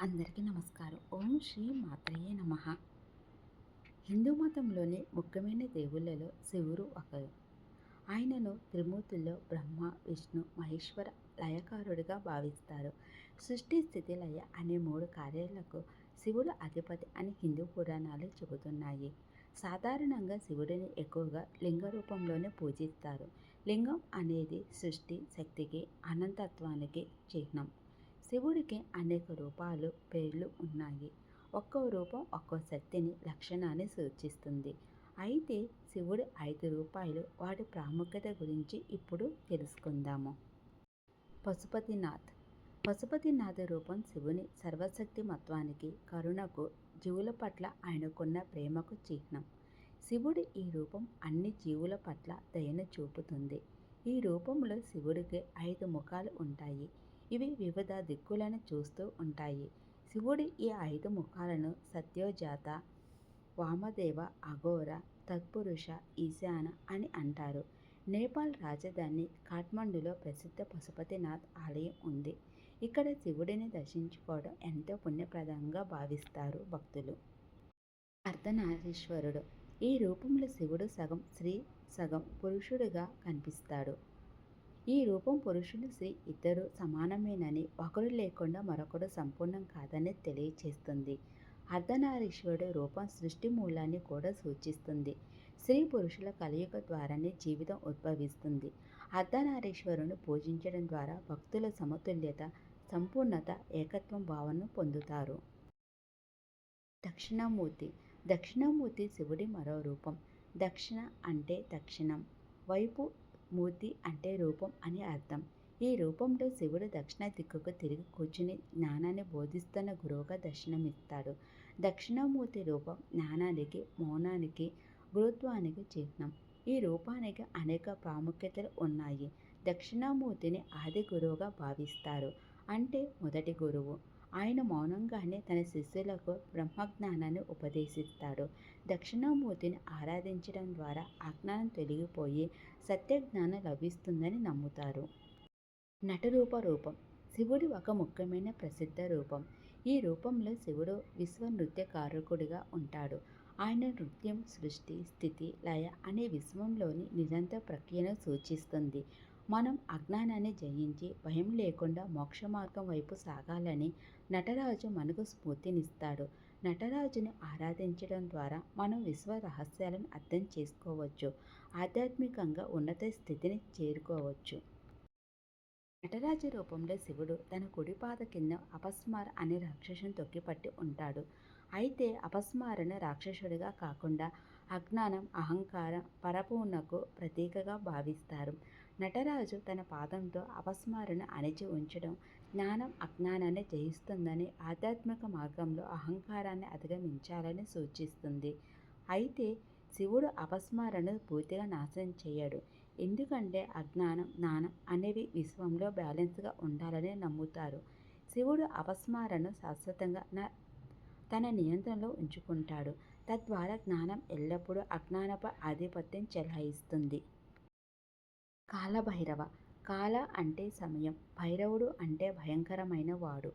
అందరికీ నమస్కారం. ఓం శ్రీ మాత్రయే నమ. హిందూ మతంలోని ముఖ్యమైన దేవుళ్ళలో శివుడు ఒకరు. ఆయనను త్రిమూర్తుల్లో బ్రహ్మ విష్ణు మహేశ్వర లయకారుడిగా భావిస్తారు. సృష్టి స్థితి లయ అనే మూడు కార్యాలకు శివుడు అధిపతి అని హిందూ పురాణాలు చెబుతున్నాయి. సాధారణంగా శివుడిని ఎక్కువగా లింగ రూపంలోనే పూజిస్తారు. లింగం అనేది సృష్టి శక్తికి అనంతత్వానికి చిహ్నం. శివుడికి అనేక రూపాలు పేర్లు ఉన్నాయి. ఒక్కో రూపం ఒక్కో శక్తిని లక్షణాన్ని సూచిస్తుంది. అయితే శివుడి ఐదు రూపాయలు వాటి ప్రాముఖ్యత గురించి ఇప్పుడు తెలుసుకుందాము. పశుపతినాథ్. పశుపతినాథ రూపం శివుని సర్వశక్తి మత్వానికి కరుణకు జీవుల పట్ల ఆయనకున్న ప్రేమకు చిహ్నం. శివుడి ఈ రూపం అన్ని జీవుల పట్ల దయను చూపుతుంది. ఈ రూపంలో శివుడికి ఐదు ముఖాలు ఉంటాయి. ఇవి వివిధ దిక్కులను చూస్తూ ఉంటాయి. శివుడి ఈ ఐదు ముఖాలను సత్యోజాత వామదేవ అఘోర తత్పురుష ఈశాన అని అంటారు. నేపాల్ రాజధాని కాఠ్మండులో ప్రసిద్ధ పశుపతినాథ్ ఆలయం ఉంది. ఇక్కడ శివుడిని దర్శించుకోవడం ఎంతో పుణ్యప్రదంగా భావిస్తారు భక్తులు. అర్ధనారీశ్వరుడు. ఈ రూపంలో శివుడు సగం స్త్రీ సగం పురుషుడిగా కనిపిస్తాడు. ఈ రూపం పురుషులు స్త్రీ ఇద్దరు సమానమేనని ఒకరు లేకుండా మరొకరు సంపూర్ణం కాదని తెలియచేస్తుంది. అర్ధనారీశ్వరుడు రూపం సృష్టి మూలాన్ని కూడా సూచిస్తుంది. స్త్రీ పురుషుల కలియుగ ద్వారానే జీవితం ఉద్భవిస్తుంది. అర్ధనారీశ్వరుని పూజించడం ద్వారా భక్తుల సమతుల్యత సంపూర్ణత ఏకత్వం భావనను పొందుతారు. దక్షిణామూర్తి. దక్షిణామూర్తి శివుడి మరో రూపం. దక్షిణ అంటే దక్షిణం. వైపు మూర్తి అంటే రూపం అని అర్థం. ఈ రూపంలో శివుడు దక్షిణ దిక్కుకు తిరిగి కూర్చుని జ్ఞానాన్ని బోధిస్తున్న గురువుగా దర్శనమిస్తాడు. దక్షిణామూర్తి రూపం జ్ఞానానికి మౌనానికి గురుత్వానికి చిహ్నం. ఈ రూపానికి అనేక ప్రాముఖ్యతలు ఉన్నాయి. దక్షిణామూర్తిని ఆది గురువుగా భావిస్తారు. అంటే మొదటి గురువు. ఆయన మౌనంగానే తన శిష్యులకు బ్రహ్మజ్ఞానాన్ని ఉపదేశిస్తాడు. దక్షిణామూర్తిని ఆరాధించడం ద్వారా అజ్ఞానం తొలగిపోయి సత్యజ్ఞానం లభిస్తుందని నమ్ముతారు. నటరూప రూపం శివుడి ఒక ముఖ్యమైన ప్రసిద్ధ రూపం. ఈ రూపంలో శివుడు విశ్వ నృత్యకారకుడిగా ఉంటాడు. ఆయన నృత్యం సృష్టి స్థితి లయ అనే విశ్వంలోని నిరంతర ప్రక్రియను సూచిస్తుంది. మనం అజ్ఞానాన్ని జయించి భయం లేకుండా మోక్ష మార్గం వైపు సాగాలని నటరాజు మనకు స్ఫూర్తినిస్తాడు. నటరాజుని ఆరాధించడం ద్వారా మనం విశ్వ రహస్యాలను అర్థం చేసుకోవచ్చు ఆధ్యాత్మికంగా ఉన్నత స్థితిని చేరుకోవచ్చు. నటరాజు రూపంలో శివుడు తన కుడిపాద కింద అపస్మార అనే రాక్షసుని తొక్కిపట్టి ఉంటాడు. అయితే అపస్మారణ రాక్షసుడిగా కాకుండా అజ్ఞానం అహంకారం పరపూర్ణకు ప్రతీకగా భావిస్తారు. నటరాజు తన పాదంతో అపస్మారణ అణిచి ఉంచడం జ్ఞానం అజ్ఞానాన్ని జయిస్తుందని ఆధ్యాత్మిక మార్గంలో అహంకారాన్ని అధిగమించాలని సూచిస్తుంది. అయితే శివుడు అపస్మారను పూర్తిగా నాశనం చేయడు. ఎందుకంటే అజ్ఞానం జ్ఞానం అనేవి విశ్వంలో బ్యాలెన్స్గా ఉండాలని నమ్ముతారు. శివుడు అపస్మారను శాశ్వతంగా తన నియంత్రణలో ఉంచుకుంటాడు. తద్వారా జ్ఞానం ఎల్లప్పుడూ అజ్ఞానపై ఆధిపత్యం చెలాయిస్తుంది. కాలభైరవ. కాల అంటే సమయం. భైరవుడు అంటే భయంకరమైన వాడు.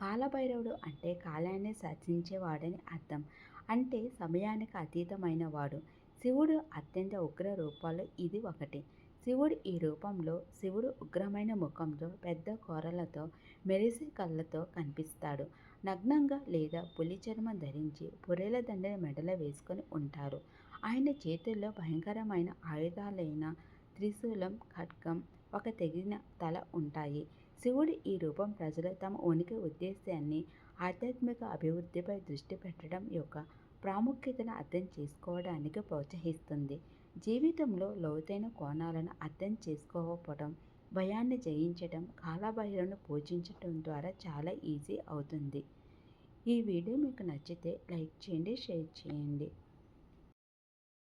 కాలభైరవుడు అంటే కాలాన్ని శాసించేవాడని అర్థం. అంటే సమయానికి అతీతమైన వాడు. శివుడు అత్యంత ఉగ్ర రూపాల్లో ఇది ఒకటి. శివుడు ఈ రూపంలో శివుడు ఉగ్రమైన ముఖంతో పెద్ద కూరలతో మెరిసే కళ్ళతో కనిపిస్తాడు. నగ్నంగా లేదా పులి చర్మం ధరించి పురేల దండని మెడల వేసుకొని ఉంటారు. ఆయన చేతుల్లో భయంకరమైన ఆయుధాలైన త్రిశూలం ఖడ్గం ఒక తెగిన తల ఉంటాయి. శివుడు ఈ రూపం ప్రజలు తమ ఉనికి ఉద్దేశాన్ని ఆధ్యాత్మిక అభివృద్ధిపై దృష్టి పెట్టడం యొక్క ప్రాముఖ్యతను అర్థం చేసుకోవడానికి ప్రోత్సహిస్తుంది. జీవితంలో లోతైన కోణాలను అర్థం చేసుకోకపోవడం భయాన్ని జయించడం కాలభైరవును పూజించడం ద్వారా చాలా ఈజీ అవుతుంది. ఈ వీడియో మీకు నచ్చితే లైక్ చేయండి షేర్ చేయండి.